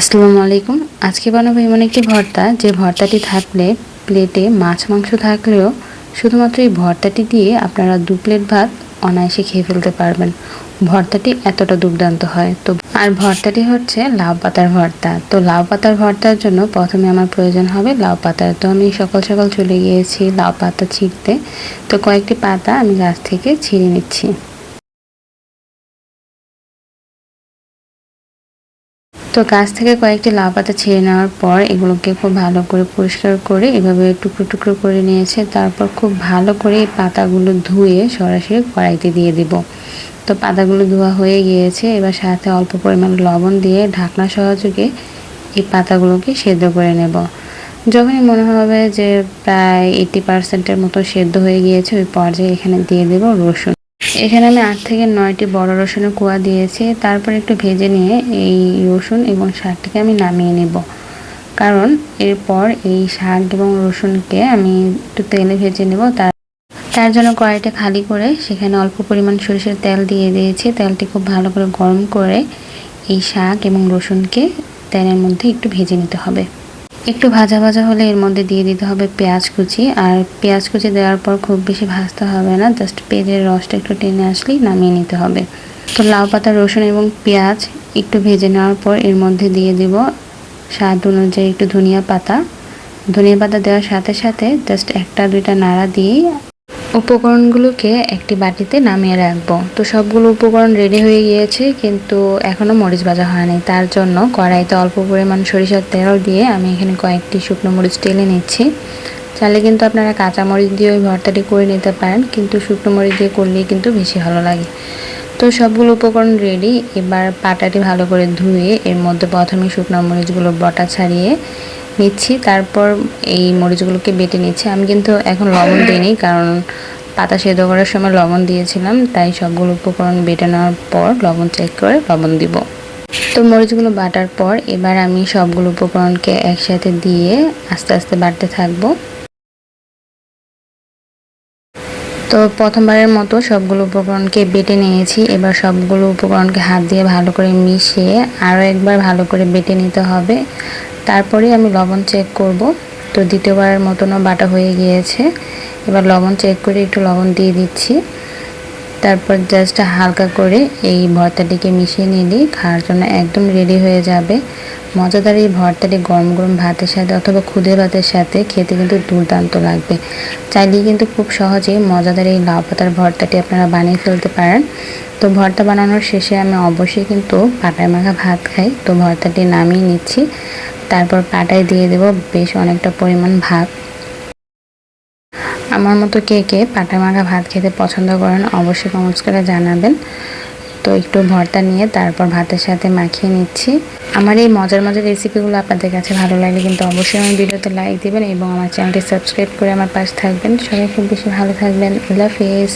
আসসালামু আলাইকুম। আজকে বানাবো এমন একটি ভর্তা, যে ভর্তাটি থাকলে প্লেটে মাছ, মাংস থাকলেও শুধুমাত্র এই ভর্তাটি দিয়ে আপনারা দু প্লেট ভাত অনায়াসে খেয়ে ফেলতে পারবেন। ভর্তাটি এতটা দুর্দান্ত হয়। তো, আর ভর্তাটি হচ্ছে লাউ পাতার ভর্তা। তো, লাউ পাতার ভর্তার জন্য প্রথমে আমার প্রয়োজন হবে লাউ পাতার তো, আমি সকাল সকাল চলে গিয়েছি লাউ পাতা ছিঁড়তে। তো, কয়েকটি পাতা আমি গাছ থেকে ছিঁড়ে নিচ্ছি। তো গাছ থেকে কয়েকটি লাউ পাতা ছিঁড়ে নেওয়ার পর এগুলোকে খুব ভালো করে পরিষ্কার করে এভাবে টুকরো টুকরো করে নিয়েছে। তারপর খুব ভালো করে এই পাতাগুলো ধুয়ে সরাসরি কড়াইতে দিয়ে দিব। তো পাতাগুলো ধোয়া হয়ে গিয়েছে। এবার সাথে অল্প পরিমাণ লবণ দিয়ে ঢাকনা সহযোগে এই পাতাগুলোকে সেদ্ধ করে নেব। যখনই মনে হবে যে প্রায় এইটি পার্সেন্টের মতো সেদ্ধ হয়ে গিয়েছে, ওই পর্যায়ে এখানে দিয়ে দেব রসুন। এখানে আমি আট থেকে নয়টি বড় রসুনের কুয়া দিয়েছি। তারপর একটু ভেজে নিয়ে এই রসুন এবং শাকটিকে আমি নামিয়ে নেব। কারণ এরপর এই শাক এবং রসুনকে আমি একটু তেলে ভেজে নেব। তার তার জন্য কড়াইটা খালি করে সেখানে অল্প পরিমাণ সরিষার তেল দিয়ে দিয়েছি। তেলটি খুব ভালো করে গরম করে এই শাক এবং রসুনকে তেলের মধ্যে একটু ভেজে নিতে হবে। একটু ভাজা ভাজা হলে এর মধ্যে দিয়ে দিতে হবে পেঁয়াজ কুচি। আর পেঁয়াজ কুচি দেওয়ার পর খুব বেশি ভাজতে হবে না, জাস্ট পেঁয়াজের রসটা একটু টেনে আসলেই নামিয়ে নিতে হবে। তো লাউ, পাতা, রসুন এবং পেঁয়াজ একটু ভেজে নেওয়ার পর এর মধ্যে দিয়ে দিব স্বাদ অনুযায়ী একটু ধনিয়া পাতা। ধনিয়া পাতা দেওয়ার সাথে সাথে জাস্ট একটা দুইটা নাড়া দিয়ে উপকরণগুলোকে একটি বাটিতে নামিয়ে রাখব। তো সবগুলো উপকরণ রেডি হয়ে গিয়েছে, কিন্তু এখনও মরিচ ভাজা হয়নি। তার জন্য কড়াইতে অল্প পরিমাণ সরিষার তেল দিয়ে আমি এখানে কয়েকটি শুকনো মরিচ টেলে নিচ্ছি। চাইলে কিন্তু আপনারা কাঁচা মরিচ দিয়ে ওই ভর্তাটি করে নিতে পারেন, কিন্তু শুকনো মরিচ দিয়ে করলেই কিন্তু বেশি ভালো লাগে। তো সবগুলো উপকরণ রেডি এবার পাটাটি ভালো করে ধুয়ে এর মধ্যে প্রথমে শুকনো মরিচগুলো বটা ছাড়িয়ে নিচ্ছি, তারপর এই মরিচগুলোকে বেটে নিচ্ছি। আমি কিন্তু এখন লবণ দিইনি, কারণ পাতা সেদ্ধ করার সময় লবণ দিয়েছিলাম, তাই সবগুলো উপকরণ বেটে নেওয়ার পর লবণ চেক করে লবণ দিব। তো মরিচগুলো বাটার পর এবার আমি সবগুলো উপকরণকে একসাথে দিয়ে আস্তে আস্তে বাটতে থাকব। তো প্রথমবারের মতো সবগুলো উপকরণকে বেটে নিয়েছি, এবার সবগুলো উপকরণকে হাত দিয়ে ভালো করে মিশিয়ে আরও একবার ভালো করে বেটে নিতে হবে। তারপরে আমি লবণ চেক করব। তো দ্বিতীয়বারের মতনও বাটা হয়ে গিয়েছে। এবার লবণ চেক করে একটু লবণ দিয়ে দিচ্ছি। তারপর জাস্ট হালকা করে এই ভর্তাটিকে মিশিয়ে নিলেই খাওয়ার জন্য একদম রেডি হয়ে যাবে। মজাদার এই ভর্তাটি গরম গরম ভাতের সাথে অথবা খুদে ভাতের সাথে খেতে কিন্তু দুর্দান্ত লাগবে। চাইলেই কিন্তু খুব সহজেই মজাদার এই লাউ পাতার ভর্তাটি আপনারা বানিয়ে ফেলতে পারেন। তো ভর্তা বানানোর শেষে আমি অবশ্যই কিন্তু পাটায় মাখা ভাত খাই। তো ভর্তাটি নামিয়ে নিচ্ছি। তারপর পাটায় দিয়ে দেব বেশ অনেকটা পরিমাণ ভাত। আমার মতো কে কে পাটা মাখা ভাত খেতে পছন্দ করেন অবশ্যই কমেন্টস করে জানাবেন। তো একটু ভর্তা নিয়ে তারপর ভাতের সাথে মাখিয়ে নিচ্ছি। আমার এই মজার মজার রেসিপিগুলো আপনাদের কাছে ভালো লাগে কিন্তু অবশ্যই আমার ভিডিওতে লাইক দেবেন এবং আমার চ্যানেলটি সাবস্ক্রাইব করে আমার পাশে থাকবেন। সবাই খুব বেশি ভালো থাকবেন। আল্লাহ হাফিজ